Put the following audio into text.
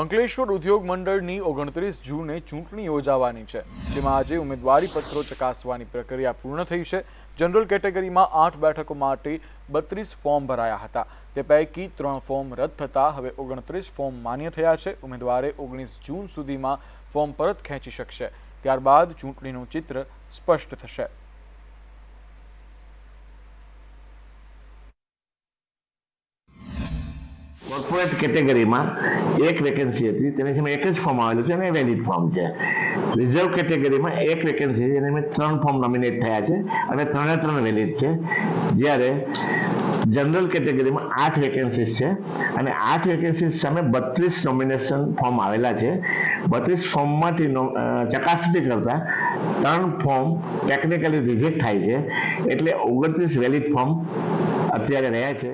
અંકલેશ્વર ઉદ્યોગ મંડળની ઓગણત્રીસ જૂને ચૂંટણી યોજાવાની છે, જેમાં આજે ઉમેદવારી પત્રો ચકાસવાની પ્રક્રિયા પૂર્ણ થઈ છે. જનરલ કેટેગરીમાં આઠ બેઠકો માટે બત્રીસ ફોર્મ ભરાયા હતા. તે પૈકી ત્રણ ફોર્મ રદ થતાં હવે ઓગણત્રીસ ફોર્મ માન્ય થયા છે. ઉમેદવારે ઓગણીસ જૂન સુધીમાં ફોર્મ પરત ખેંચી શકશે. ત્યારબાદ ચૂંટણીનું ચિત્ર સ્પષ્ટ થશે. કોર્પોરેટ કેટેગરીમાં એક વેકેન્સી હતી, તેની સામે એક જ ફોર્મ આવેલું છે અને વેલિડ ફોર્મ છે. રિઝર્વ કેટેગરીમાં એક વેકેન્સી છે એની ત્રણ ફોર્મ નોમિનેટ થયા છે અને ત્રણે ત્રણ વેલિડ છે. જ્યારે જનરલ કેટેગરીમાં આઠ વેકેન્સીસ છે અને આઠ વેકેન્સીસ સામે બત્રીસ નોમિનેશન ફોર્મ આવેલા છે. બત્રીસ ફોર્મમાંથી ચકાસણી કરતા ત્રણ ફોર્મ ટેકનિકલી રિજેક્ટ થાય છે. એટલે ઓગણત્રીસ વેલિડ ફોર્મ અત્યારે રહ્યા છે.